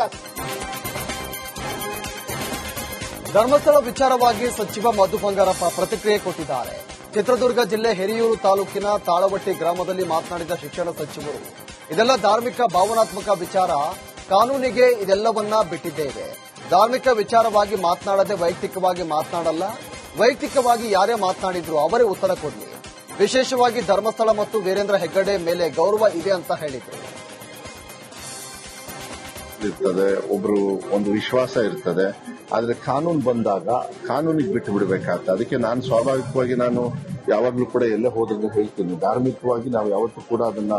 ಧರ್ಮಸ್ಥಳ ವಿಚಾರವಾಗಿ ಸಚಿವ ಮಧು ಬಂಗಾರಪ್ಪ ಪ್ರತಿಕ್ರಿಯೆ ಕೊಟ್ಟಿದ್ದಾರೆ. ಚಿತ್ರದುರ್ಗ ಜಿಲ್ಲೆ ಹಿರಿಯೂರು ತಾಲೂಕಿನ ತಾಳವಟ್ಟಿ ಗ್ರಾಮದಲ್ಲಿ ಮಾತನಾಡಿದ ಶಿಕ್ಷಣ ಸಚಿವರು, ಇದೆಲ್ಲ ಧಾರ್ಮಿಕ ಭಾವನಾತ್ಮಕ ವಿಚಾರ, ಕಾನೂನಿಗೆ ಇದೆಲ್ಲವನ್ನ ಬಿಟ್ಟಿದ್ದೇವೆ. ಧಾರ್ಮಿಕ ವಿಚಾರವಾಗಿ ಮಾತನಾಡದೆ ವೈಯಕ್ತಿಕವಾಗಿ ಮಾತನಾಡಲ್ಲ ವೈಯಕ್ತಿಕವಾಗಿ ಯಾರೇ ಮಾತನಾಡಿದ್ರು ಅವರೇ ಉತ್ತರ ಕೊಡಲಿ. ವಿಶೇಷವಾಗಿ ಧರ್ಮಸ್ಥಳ ಮತ್ತು ವೀರೇಂದ್ರ ಹೆಗ್ಗಡೆ ಮೇಲೆ ಗೌರವ ಇದೆ ಅಂತ ಹೇಳಿದರು. ಇರ್ತದೆ, ಒಬ್ರು ಒಂದು ವಿಶ್ವಾಸ ಇರ್ತದೆ, ಆದ್ರೆ ಕಾನೂನು ಬಂದಾಗ ಕಾನೂನಿಗೆ ಬಿಟ್ಟು ಬಿಡಬೇಕಾಗ್ತದೆ. ಅದಕ್ಕೆ ನಾನು ಸ್ವಾಭಾವಿಕವಾಗಿ ನಾನು ಯಾವಾಗಲೂ ಕೂಡ ಎಲ್ಲೇ ಹೋದ್ರೆ ಹೇಳ್ತೀನಿ. ಧಾರ್ಮಿಕವಾಗಿ ನಾವು ಯಾವತ್ತೂ ಕೂಡ ಅದನ್ನ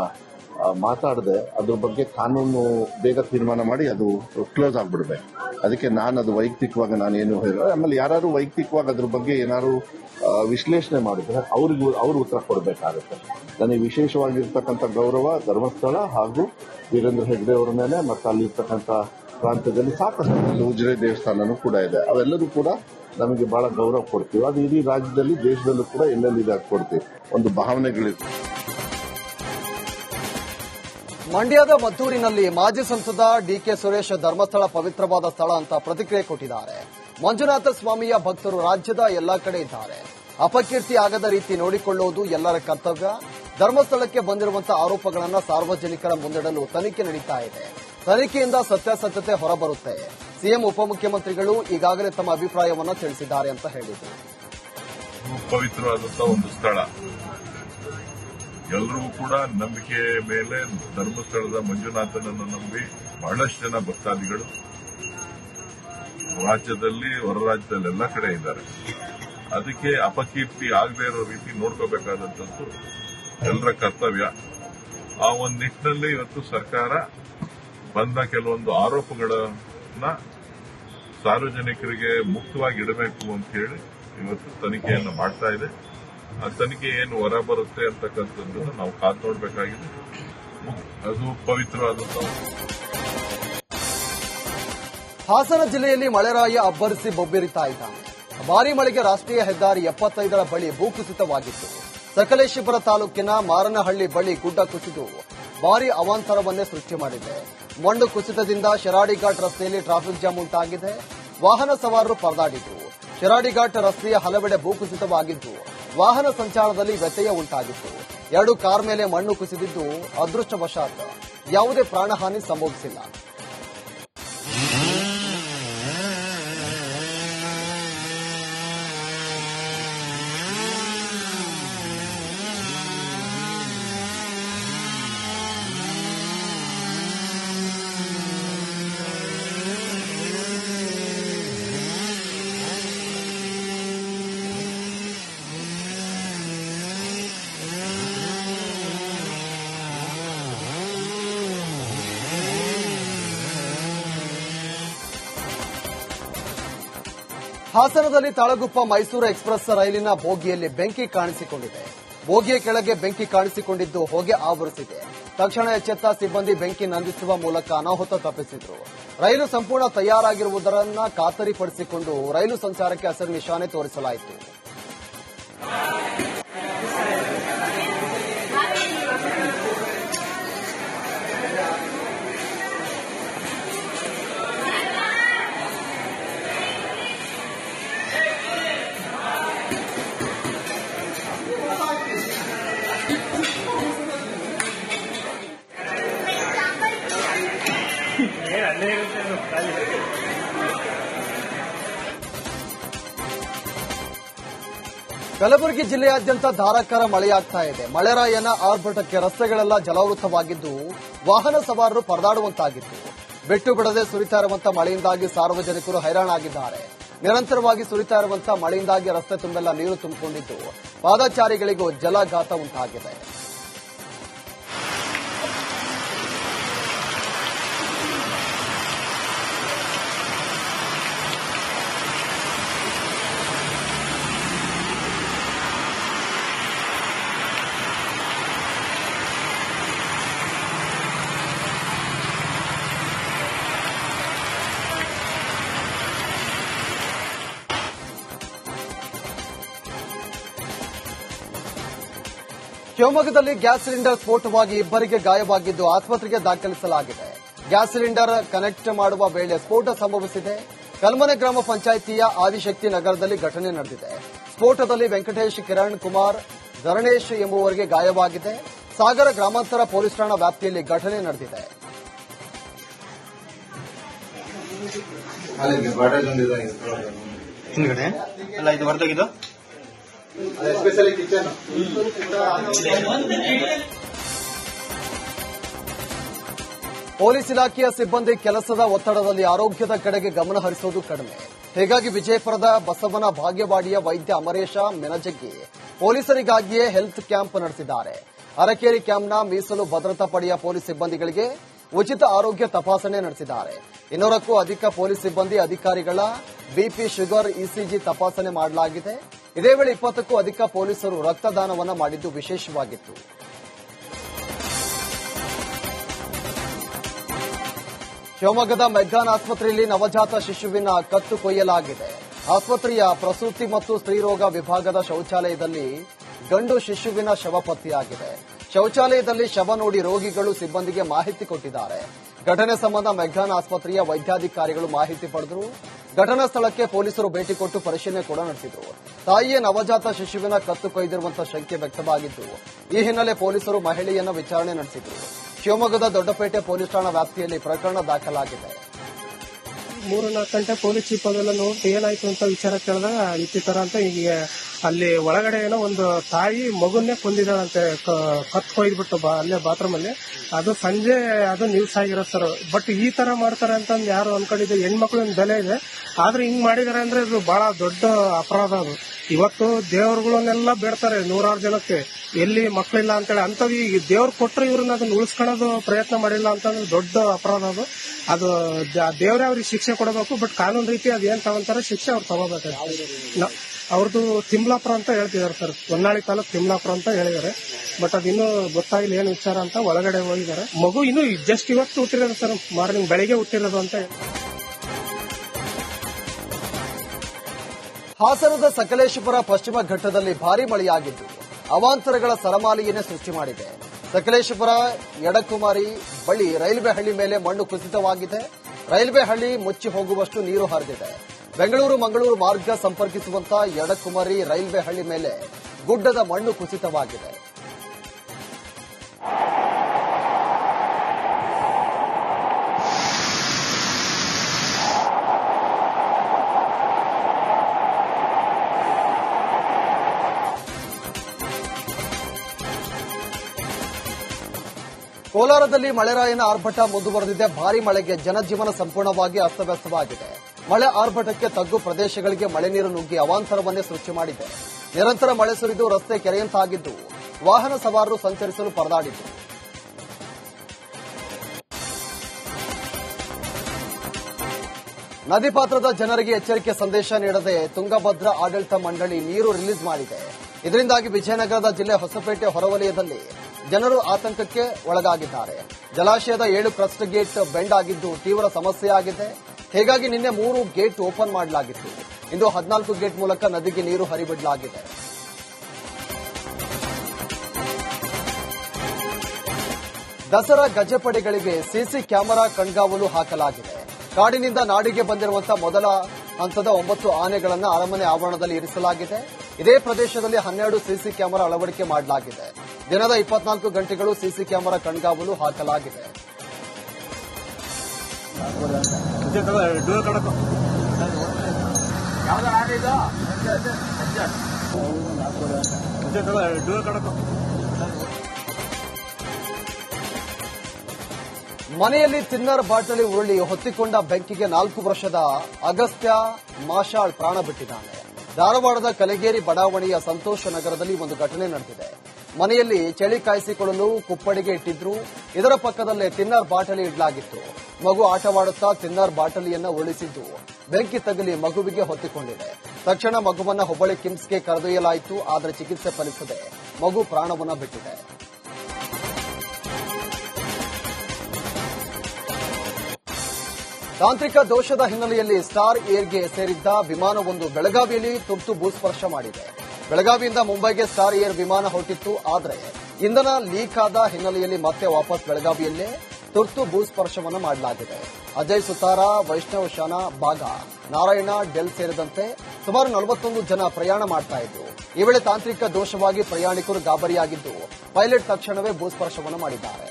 ಮಾತಾಡದೆ, ಅದ್ರ ಬಗ್ಗೆ ಕಾನೂನು ಬೇಗ ತೀರ್ಮಾನ ಮಾಡಿ ಅದು ಕ್ಲೋಸ್ ಆಗ್ಬಿಡ್ಬೇಕು ಅದಕ್ಕೆ ನಾನು ಅದು ವೈಯಕ್ತಿಕವಾಗಿ ನಾನು ಏನು ಹೇಳಿದ್ರೆ ಆಮೇಲೆ ಯಾರು ವೈಯಕ್ತಿಕವಾಗಿ ಅದ್ರ ಬಗ್ಗೆ ಏನಾದ್ರು ವಿಶ್ಲೇಷಣೆ ಮಾಡಿದ್ರೆ ಅವ್ರಿಗೂ, ಅವ್ರ ಉತ್ತರ ಕೊಡಬೇಕಾಗುತ್ತೆ. ನನಗೆ ವಿಶೇಷವಾಗಿರ್ತಕ್ಕಂಥ ಗೌರವ, ಧರ್ಮಸ್ಥಳ ಹಾಗೂ ವೀರೇಂದ್ರ ಹೆಗ್ಡೆ ಅವರ ಮೇಲೆ, ಮತ್ತು ಅಲ್ಲಿರ್ತಕ್ಕಂಥ ಪ್ರಾಂತ್ಯದಲ್ಲಿ ಸಾಕಷ್ಟು ಉಜ್ರೆ ದೇವಸ್ಥಾನನೂ ಕೂಡ ಇದೆ. ಅವೆಲ್ಲರೂ ಕೂಡ ನಮಗೆ ಬಹಳ ಗೌರವ ಕೊಡ್ತೀವಿ. ಅದು ಇಡೀ ರಾಜ್ಯದಲ್ಲಿ, ದೇಶದಲ್ಲೂ ಕೂಡ ಎಲ್ಲೆಲ್ಲಿ ಇದಾಗಿ ಕೊಡ್ತೀವಿ. ಒಂದು ಭಾವನೆಗಳಿರ್ತದೆ ಮಂಡ್ಯದ ಮದ್ದೂರಿನಲ್ಲಿ ಮಾಜಿ ಸಂಸದ ಡಿಕೆ ಸುರೇಶ್ ಧರ್ಮಸ್ಥಳ ಪವಿತ್ರವಾದ ಸ್ಥಳ ಅಂತ ಪ್ರತಿಕ್ರಿಯೆ ಕೊಟ್ಟಿದ್ದಾರೆ. ಮಂಜುನಾಥ ಸ್ವಾಮಿಯ ಭಕ್ತರು ರಾಜ್ಯದ ಎಲ್ಲಾ ಕಡೆ ಇದ್ದಾರೆ. ಅಪಕೀರ್ತಿ ಆಗದ ರೀತಿ ನೋಡಿಕೊಳ್ಳುವುದು ಎಲ್ಲರ ಕರ್ತವ್ಯ. ಧರ್ಮಸ್ಥಳಕ್ಕೆ ಬಂದಿರುವಂತಹ ಆರೋಪಗಳನ್ನು ಸಾರ್ವಜನಿಕರ ಮುಂದಿಡಲು ತನಿಖೆ ನಡೀತಾ ಇದೆ. ತನಿಖೆಯಿಂದ ಸತ್ಯಾಸತ್ಯತೆ ಹೊರಬರುತ್ತೆ. ಸಿಎಂ ಉಪಮುಖ್ಯಮಂತ್ರಿಗಳು ಈಗಾಗಲೇ ತಮ್ಮ ಅಭಿಪ್ರಾಯವನ್ನು ತಿಳಿಸಿದ್ದಾರೆ ಅಂತ ಹೇಳಿದರು. ಪವಿತ್ರವಾದಂತಹ ಒಂದು ಸ್ಥಳ. ಎಲ್ಲರೂ ಕೂಡ ನಂಬಿಕೆ ಮೇಲೆ ಧರ್ಮಸ್ಥಳದ ಮಂಜುನಾಥನನ್ನು ನಂಬಿ ಬಹಳಷ್ಟು ಜನ ಭಕ್ತಾದಿಗಳು ರಾಜ್ಯದಲ್ಲಿ, ಹೊರ ರಾಜ್ಯದಲ್ಲಿ ಎಲ್ಲ ಕಡೆ ಇದ್ದಾರೆ. ಅದಕ್ಕೆ ಅಪಕೀರ್ತಿ ಆಗದೇ ಇರೋ ರೀತಿ ನೋಡ್ಕೋಬೇಕಾದಂಥದ್ದು ಎಲ್ಲರ ಕರ್ತವ್ಯ. ಆ ಒಂದು ನಿಟ್ಟಿನಲ್ಲಿ ಇವತ್ತು ಸರ್ಕಾರ ಬಂದ ಕೆಲವೊಂದು ಆರೋಪಗಳನ್ನ ಸಾರ್ವಜನಿಕರಿಗೆ ಮುಕ್ತವಾಗಿ ಇಡಬೇಕು ಅಂತ ಹೇಳಿ ಇವತ್ತು ತನಿಖೆಯನ್ನು ಮಾಡ್ತಾ ಇದೆ. ಆ ತನಿಖೆ ಏನು ಹೊರ ಬರುತ್ತೆ ಅಂತಕ್ಕಂಥದ್ದನ್ನು ನಾವು ಕಾದು ನೋಡಬೇಕಾಗಿದೆ. ಅದು ಪವಿತ್ರವಾದಂತಹ ಹಾಸನ ಜಿಲ್ಲೆಯಲ್ಲಿ ಮಳೆರಾಯ ಅಬ್ಬರಿಸಿ ಬೊಬ್ಬಿರಿತಾ ಇದ್ದಾನೆ ಭಾರಿ ಮಳೆಗೆ ರಾಷ್ಟ್ರೀಯ ಹೆದ್ದಾರಿ ಎಪ್ಪತ್ತೈದರ ಬಳಿ ಭೂಕುಸಿತವಾಗಿತ್ತು ಸಕಲೇಶಪುರ ತಾಲೂಕಿನ ಮಾರನಹಳ್ಳಿ ಬಳಿ ಗುಡ್ಡ ಕುಸಿದು ಭಾರಿ ಅವಾಂತರವನ್ನೇ ಸೃಷ್ಟಿ ಮಾಡಿದೆ. ಮಣ್ಣು ಕುಸಿತದಿಂದ ಶಿರಾಡಿಘಾಟ್ ರಸ್ತೆಯಲ್ಲಿ ಟ್ರಾಫಿಕ್ ಜಾಮ್ ಉಂಟಾಗಿದೆ. ವಾಹನ ಸವಾರರು ಪರದಾಡಿದ್ರು. ಶಿರಾಡಿಘಾಟ್ ರಸ್ತೆಯ ಹಲವೆಡೆ ಭೂಕುಸಿತವಾಗಿದ್ದು ವಾಹನ ಸಂಚಾರದಲ್ಲಿ ವ್ಯತ್ಯಯ ಉಂಟಾಗಿತ್ತು. ಎರಡು ಕಾರ್ ಮೇಲೆ ಮಣ್ಣು ಕುಸಿದಿದ್ದು ಅದೃಷ್ಟವಶಾತ್ ಯಾವುದೇ ಪ್ರಾಣಹಾನಿ ಸಂಭವಿಸಿಲ್ಲ. ಹಾಸನದಲ್ಲಿ ತಾಳಗುಪ್ಪ ಮೈಸೂರು ಎಕ್ಸ್ಪ್ರೆಸ್ ರೈಲಿನ ಬೋಗಿಯಲ್ಲಿ ಬೆಂಕಿ ಕಾಣಿಸಿಕೊಂಡಿದೆ. ಬೋಗಿಯ ಕೆಳಗೆ ಬೆಂಕಿ ಕಾಣಿಸಿಕೊಂಡಿದ್ದು ಹೊಗೆ ಆವರಿಸಿದೆ. ತಕ್ಷಣ ಎಚ್ಚೆತ್ತ ಸಿಬ್ಬಂದಿ ಬೆಂಕಿ ನಂದಿಸುವ ಮೂಲಕ ಅನಾಹುತ ತಪ್ಪಿಸಿದ್ರು. ರೈಲು ಸಂಪೂರ್ಣ ತಯಾರಾಗಿರುವುದರನ್ನ ಖಾತರಿಪಡಿಸಿಕೊಂಡು ರೈಲು ಸಂಚಾರಕ್ಕೆ ಹಸಿರು ನಿಶಾನೆ ತೋರಿಸಲಾಯಿತು. ಕಲಬುರಗಿ ಜಿಲ್ಲೆಯಾದ್ಯಂತ ಧಾರಾಕಾರ ಮಳೆಯಾಗ್ತಾ ಇದೆ. ಮಳೆರಾಯನ ಆರ್ಭಟಕ್ಕೆ ರಸ್ತೆಗಳೆಲ್ಲ ಜಲಾವೃತವಾಗಿದ್ದು ವಾಹನ ಸವಾರರು ಪರದಾಡುವಂತಾಗಿತ್ತು. ಬೆಟ್ಟು ಬಿಡದೆ ಸುರಿತಾ ಮಳೆಯಿಂದಾಗಿ ಸಾರ್ವಜನಿಕರು ಹೈರಾಣಾಗಿದ್ದಾರೆ. ನಿರಂತರವಾಗಿ ಸುರಿತಾ ಇರುವಂತಹ ಮಳೆಯಿಂದಾಗಿ ರಸ್ತೆ ತುಂಬೆಲ್ಲ ನೀರು ತುಂಬಿಕೊಂಡಿದ್ದು. ಪಾದಾಚಾರಿಗಳಿಗೂ ಜಲಾಘಾತ ಉಂಟಾಗಿದೆ. ಶಿವಮೊಗ್ಗದಲ್ಲಿ ಗ್ಯಾಸ್ ಸಿಲಿಂಡರ್ ಸ್ಫೋಟವಾಗಿ ಇಬ್ಬರಿಗೆ ಗಾಯವಾಗಿದ್ದು ಆಸ್ಪತ್ರೆಗೆ ದಾಖಲಿಸಲಾಗಿದೆ. ಗ್ಯಾಸ್ ಸಿಲಿಂಡರ್ ಕನೆಕ್ಟ್ ಮಾಡುವ ವೇಳೆ ಸ್ಫೋಟ ಸಂಭವಿಸಿದೆ. ಕಲ್ಮನೆ ಗ್ರಾಮ ಪಂಚಾಯಿತಿಯ ಆದಿಶಕ್ತಿ ನಗರದಲ್ಲಿ ಘಟನೆ ನಡೆದಿದೆ. ಸ್ಫೋಟದಲ್ಲಿ ವೆಂಕಟೇಶ್ ಕಿರಣ್ ಕುಮಾರ್ ಧರಣೇಶ್ ಎಂಬುವರಿಗೆ ಗಾಯವಾಗಿದೆ. ಸಾಗರ ಗ್ರಾಮಾಂತರ ಪೊಲೀಸ್ ಠಾಣಾ ವ್ಯಾಪ್ತಿಯಲ್ಲಿ ಘಟನೆ ನಡೆದಿದೆ. ಅಲ್ಲ ಇದು ಹೊರದೋಗಿದ್ದು? ಎಸ್ಪೆಷಲಿ ಕಿಚನ್ ಪೊಲೀಸ್ ಇಲಾಖೆಯ ಸಿಬ್ಬಂದಿ ಕೆಲಸದ ಒತ್ತಡದಲ್ಲಿ ಆರೋಗ್ಯದ ಕಡೆಗೆ ಗಮನ ಹರಿಸೋದು ಕಡಿಮೆ. ಹೀಗಾಗಿ ವಿಜಯಪುರದ ಬಸವನ ಭಾಗ್ಯವಾಡಿಯ ವೈದ್ಯ ಅಮರೇಶ ಮೆನಜಗ್ಗಿ ಪೊಲೀಸರಿಗಾಗಿಯೇ ಹೆಲ್ತ್ ಕ್ಯಾಂಪ್ ನಡೆಸಿದ್ದಾರೆ. ಅರಕೇರಿ ಕ್ಯಾಂಪ್ನ ಮೀಸಲು ಭದ್ರತಾ ಪಡೆಯ ಪೊಲೀಸ್ ಸಿಬ್ಬಂದಿಗಳಿಗೆ ಉಚಿತ ಆರೋಗ್ಯ ತಪಾಸಣೆ ನಡೆಸಿದ್ದಾರೆ. ಇನ್ನೂರಕ್ಕೂ ಅಧಿಕ ಪೊಲೀಸ್ ಸಿಬ್ಬಂದಿ ಅಧಿಕಾರಿಗಳ ಬಿಪಿ ಶುಗರ್ ಇಸಿಜಿ ತಪಾಸಣೆ ಮಾಡಲಾಗಿದೆ. ಇದೇ ವೇಳೆ ಇಪ್ಪತ್ತಕ್ಕೂ ಅಧಿಕ ಪೊಲೀಸರು ರಕ್ತದಾನವನ್ನ ಮಾಡಿದ್ದು ವಿಶೇಷವಾಗಿತ್ತು. ಶಿವಮೊಗ್ಗದ ಮೆಗ್ಗಾನ್ ಆಸ್ಪತ್ರೆಯಲ್ಲಿ ನವಜಾತ ಶಿಶುವಿನ ಕತ್ತು ಕೊಯ್ಯಲಾಗಿದೆ. ಆಸ್ಪತ್ರೆಯ ಪ್ರಸೂತಿ ಮತ್ತು ಸ್ತ್ರೀರೋಗ ವಿಭಾಗದ ಶೌಚಾಲಯದಲ್ಲಿ ಗಂಡು ಶಿಶುವಿನ ಶವ ಪತ್ತೆಯಾಗಿದೆ. ಶೌಚಾಲಯದಲ್ಲಿ ಶವ ನೋಡಿ ರೋಗಿಗಳು ಸಿಬ್ಬಂದಿಗೆ ಮಾಹಿತಿ ಕೊಟ್ಟಿದ್ದಾರೆ. ಘಟನೆ ಸಂಬಂಧ ಮೆಗ್ಗಾನ್ ಆಸ್ಪತ್ರೆಯ ವೈದ್ಯಾಧಿಕಾರಿಗಳು ಮಾಹಿತಿ ಪಡೆದರು. ಘಟನಾ ಸ್ಥಳಕ್ಕೆ ಪೊಲೀಸರು ಭೇಟಿ ಕೊಟ್ಟು ಪರಿಶೀಲನೆ ಕೂಡ ನಡೆಸಿದರು. ತಾಯಿಯ ನವಜಾತ ಶಿಶುವಿನ ಕತ್ತು ಕೊಯ್ದಿರುವಂತಹ ಶಂಕೆ ವ್ಯಕ್ತವಾಗಿದ್ದು, ಈ ಹಿನ್ನೆಲೆ ಪೊಲೀಸರು ಮಹಿಳೆಯನ್ನ ವಿಚಾರಣೆ ನಡೆಸಿದರು. ಶಿವಮೊಗ್ಗದ ದೊಡ್ಡಪೇಟೆ ಪೊಲೀಸ್ ಠಾಣಾ ವ್ಯಾಪ್ತಿಯಲ್ಲಿ ಪ್ರಕರಣ ದಾಖಲಾಗಿದೆ. ಮೂರು ನಾಲ್ಕು ಗಂಟೆ ಪೊಲೀಸ್ ಚೀಫ್ ಅದೆಲ್ಲ ನೋಡಿ ಏನಾಯ್ತು ಅಂತ ವಿಚಾರ ಕೇಳಿದಾಗ ಇತ್ತಿ ತರ ಅಂತ ಈಗ ಅಲ್ಲಿ ಒಳಗಡೆ ಏನೋ ಒಂದು ತಾಯಿ ಮಗುನ್ನೇ ಕೊಂದಿದ್ದಾಳಂತೆ ಕ- ಕತ್ ಕೊಯ್ದ್ಬಿಟ್ಟು ಬಾ, ಅಲ್ಲೇ ಬಾತ್ರೂಮ್ ಅಲ್ಲಿ. ಅದು ಸಂಜೆ, ಅದು ನ್ಯೂಸ್ ಆಗಿರೋ ಸರ್ ಬಟ್ ಈ ತರ ಮಾಡ್ತಾರೆ ಅಂತ ಯಾರು ಅನ್ಕೊಂಡಿದ್ದೆ. ಹೆಣ್ಮಕ್ಳು ಬೆಲೆ ಇದೆ. ಆದ್ರೆ ಹಿಂಗ್ ಮಾಡಿದಾರೆ ಅಂದ್ರೆ ಇದು ಬಹಳ ದೊಡ್ಡ ಅಪರಾಧ ಅದು. ಇವತ್ತು ದೇವರುಗಳನ್ನೆಲ್ಲ ಬೇಡ್ತಾರೆ ನೂರಾರು ಜನಕ್ಕೆ. ಎಲ್ಲಿ ಮಕ್ಕಳಿಲ್ಲ ಅಂತೇಳಿ ಅಂತವ್ ಈಗ ದೇವ್ರು ಕೊಟ್ಟರೆ ಇವ್ರನ್ನ ಅದನ್ನ ಉಳಿಸ್ಕೊಳ್ಳೋದು ಪ್ರಯತ್ನ ಮಾಡಿಲ್ಲ ಅಂತಂದ್ರೆ ದೊಡ್ಡ ಅಪರಾಧ ಅದು. ಅದು ದೇವ್ರೇ ಅವ್ರಿಗೆ ಶಿಕ್ಷೆ ಕೊಡಬೇಕು, ಬಟ್ ಕಾನೂನು ರೀತಿ ಅದ್ ಏನ್ ತಗೊಂತಾರೆ ಶಿಕ್ಷೆ ಅವ್ರು ತಗೋಬೇಕು ಅವ್ರದ್ದು ತಿಮ್ಲಾಪುರ ಅಂತ ಹೇಳ್ತಿದ್ದಾರೆ ಸರ್. ಹೊನ್ನಾಳಿ ತಾಲೂಕ್ ತಿಮ್ಲಾಪುರ ಅಂತ ಹೇಳಿದ್ದಾರೆ ಬಟ್ ಅದು ಇನ್ನೂ ಗೊತ್ತಾಗಿಲ್ಲ ಏನು ವಿಚಾರ ಅಂತ ಒಳಗಡೆ ಹೋಗಿದ್ದಾರೆ. ಮಗು ಇನ್ನೂ ಜಸ್ಟ್ ಇವತ್ತು ಹುಟ್ಟಿರೋದು ಸರ್, ಮಾರ್ನಿಂಗ್ ಬೆಳಿಗ್ಗೆ ಹುಟ್ಟಿರೋದು ಅಂತ ಹಾಸನದ ಸಕಲೇಶಪುರ ಪಶ್ಚಿಮ ಘಟ್ಟದಲ್ಲಿ ಭಾರೀ ಮಳೆಯಾಗಿದ್ದು, ಅವಾಂತರಗಳ ಸರಮಾಲೆಯನ್ನೇ ಸೃಷ್ಟಿ ಮಾಡಿದೆ. ಸಕಲೇಶಪುರ ಎಡಕುಮಾರಿ ಬಳಿ ರೈಲ್ವೆ ಹಳ್ಳಿ ಮೇಲೆ ಮಣ್ಣು ಕುಸಿತವಾಗಿದೆ. ರೈಲ್ವೆ ಹಳ್ಳಿ ಮುಚ್ಚಿ ಹೋಗುವಷ್ಟು ನೀರು ಹರಿದಿದೆ. ಬೆಂಗಳೂರು, ಮಂಗಳೂರು ಮಾರ್ಗ ಸಂಪರ್ಕಿಸುವಂತಹ ಎಡಕುಮಾರಿ ರೈಲ್ವೆ ಹಳ್ಳಿ ಮೇಲೆ ಗುಡ್ಡದ ಮಣ್ಣು ಕುಸಿತವಾಗಿದೆ. ಕೋಲಾರದಲ್ಲಿ ಮಳೆರಾಯನ ಆರ್ಭಟ ಮುಂದುವರೆದಿದೆ ಭಾರಿ ಮಳೆಗೆ ಜನಜೀವನ ಸಂಪೂರ್ಣವಾಗಿ ಅಸ್ತವ್ಯಸ್ತವಾಗಿದೆ. ಮಳೆ ಆರ್ಭಟಕ್ಕೆ ತಗ್ಗು ಪ್ರದೇಶಗಳಿಗೆ ಮಳೆ ನೀರು ನುಗ್ಗಿ ಅವಾಂತರವನ್ನೇ ಸೃಷ್ಟಿ ಮಾಡಿದೆ. ನಿರಂತರ ಮಳೆ ಸುರಿದು ರಸ್ತೆ ಕೆರೆಯಂತಾಗಿದ್ದು, ವಾಹನ ಸವಾರರು ಸಂಚರಿಸಲು ಪರದಾಡಿದರು. ನದಿ ಪಾತ್ರದ ಜನರಿಗೆ ಎಚ್ಚರಿಕೆ ಸಂದೇಶ ನೀಡದೆ ತುಂಗಭದ್ರಾ ಆಡಳಿತ ಮಂಡಳಿ ನೀರು ರಿಲೀಸ್ ಮಾಡಿದೆ. ಇದರಿಂದಾಗಿ ವಿಜಯನಗರದ ಜಿಲ್ಲೆ ಹೊಸಪೇಟೆ ಹೊರವಲಯದಲ್ಲಿ ಜನರು ಆತಂಕಕ್ಕೆ ಒಳಗಾಗಿದ್ದಾರೆ. ಜಲಾಶಯದ ಏಳು ಕ್ರಸ್ಟ್ ಗೇಟ್ ಬೆಂಡ್ ಆಗಿದ್ದು ತೀವ್ರ ಸಮಸ್ಯೆಯಾಗಿದೆ. ಹೀಗಾಗಿ ನಿನ್ನೆ ಮೂರು ಗೇಟ್ ಓಪನ್ ಮಾಡಲಾಗಿತ್ತು. ಇಂದು ಹದಿನಾಲ್ಕು ಗೇಟ್ ಮೂಲಕ ನದಿಗೆ ನೀರು ಹರಿಬಿಡಲಾಗಿದೆ. ದಸರಾ ಗಜಪಡೆಗಳಿಗೆ ಸಿಸಿ ಕ್ಯಾಮೆರಾ ಕಣ್ಗಾವಲು ಹಾಕಲಾಗಿದೆ. ಕಾಡಿನಿಂದ ನಾಡಿಗೆ ಬಂದಿರುವಂತಹ ಮೊದಲ ಹಂತದ ಒಂಬತ್ತು ಆನೆಗಳನ್ನು ಅರಮನೆ ಆವರಣದಲ್ಲಿ ಇರಿಸಲಾಗಿದೆ. ಇದೇ ಪ್ರದೇಶದಲ್ಲಿ ಹನ್ನೆರಡು ಸಿಸಿ ಕ್ಯಾಮೆರಾ ಅಳವಡಿಕೆ ಮಾಡಲಾಗಿದೆ. ದಿನದ ಇಪ್ಪತ್ನಾಲ್ಕು ಗಂಟೆಗಳು ಸಿಸಿ ಕ್ಯಾಮೆರಾ ಕಣ್ಗಾವಲು ಹಾಕಲಾಗಿದೆ. ಮನೆಯಲ್ಲಿ ತಿನ್ನರ್ ಬಾಟಲಿ ಉರುಳಿ ಹೊತ್ತಿಕೊಂಡ ಬೆಂಕಿಗೆ ನಾಲ್ಕು ವರ್ಷದ ಅಗಸ್ತ್ಯ ಮಾಷಾಳ್ ಪ್ರಾಣ ಬಿಟ್ಟಿದ್ದಾನೆ. ಧಾರವಾಡದ ಕಲಗೇರಿ ಬಡಾವಣೆಯ ಸಂತೋಷ ನಗರದಲ್ಲಿ ಒಂದು ಘಟನೆ ನಡೆದಿದೆ. ಮನೆಯಲ್ಲಿ ಚಳಿ ಕಾಯಿಸಿಕೊಳ್ಳಲು ಕುಪ್ಪಡಿಗೆ ಇಟ್ಟಿದ್ರು. ಇದರ ಪಕ್ಕದಲ್ಲೇ ತಿನ್ನರ್ ಬಾಟಲಿ ಇಡಲಾಗಿತ್ತು. ಮಗು ಆಟವಾಡುತ್ತಾ ತಿನ್ನರ್ ಬಾಟಲಿಯನ್ನ ಉಳಿಸಿದ್ದು ಬೆಂಕಿ ತಗಲಿ ಮಗುವಿಗೆ ಹೊತ್ತಿಕೊಂಡಿದೆ. ತಕ್ಷಣ ಮಗುವನ್ನ ಹುಬ್ಬಳ್ಳಿ ಕಿಮ್ಸ್ಗೆ ಕರೆದೊಯ್ಯಲಾಯಿತು. ಆದರೆ ಚಿಕಿತ್ಸೆ ಫಲಿಸದೆ ಮಗು ಪ್ರಾಣವನ್ನ ಬಿಟ್ಟಿದೆ. ತಾಂತ್ರಿಕ ದೋಷದ ಹಿನ್ನೆಲೆಯಲ್ಲಿ ಸ್ಟಾರ್ ಏರ್ಗೆ ಸೇರಿದ್ದ ವಿಮಾನವೊಂದು ಬೆಳಗಾವಿಯಲ್ಲಿ ತುರ್ತು ಭೂಸ್ಪರ್ಶ ಮಾಡಿದೆ. ಬೆಳಗಾವಿಯಿಂದ ಮುಂಬೈಗೆ ಸ್ಟಾರ್ ಏರ್ ವಿಮಾನ ಹೊರಟಿತ್ತು, ಆದರೆ ಇಂಧನ ಲೀಕ್ ಆದ ಹಿನ್ನೆಲೆಯಲ್ಲಿ ಮತ್ತೆ ವಾಪಸ್ ಬೆಳಗಾವಿಯಲ್ಲೇ ತುರ್ತು ಭೂಸ್ಪರ್ಶವನ್ನು ಮಾಡಲಾಗಿದೆ. ಅಜಯ್ ಸುತಾರ, ವೈಷ್ಣವ್ ಶಾನ, ಭಾಗ, ನಾರಾಯಣ, ಡೆಲ್ ಸೇರಿದಂತೆ ಸುಮಾರು ನಲವತ್ತೊಂದು ಜನ ಪ್ರಯಾಣ ಮಾಡ್ತಾ ಇದ್ರು. ಈ ವೇಳೆ ತಾಂತ್ರಿಕ ದೋಷವಾಗಿ ಪ್ರಯಾಣಿಕರು ಗಾಬರಿಯಾಗಿದ್ದು, ಪೈಲಟ್ ತಕ್ಷಣವೇ ಭೂಸ್ಪರ್ಶವನ್ನು ಮಾಡಿದ್ದಾರೆ.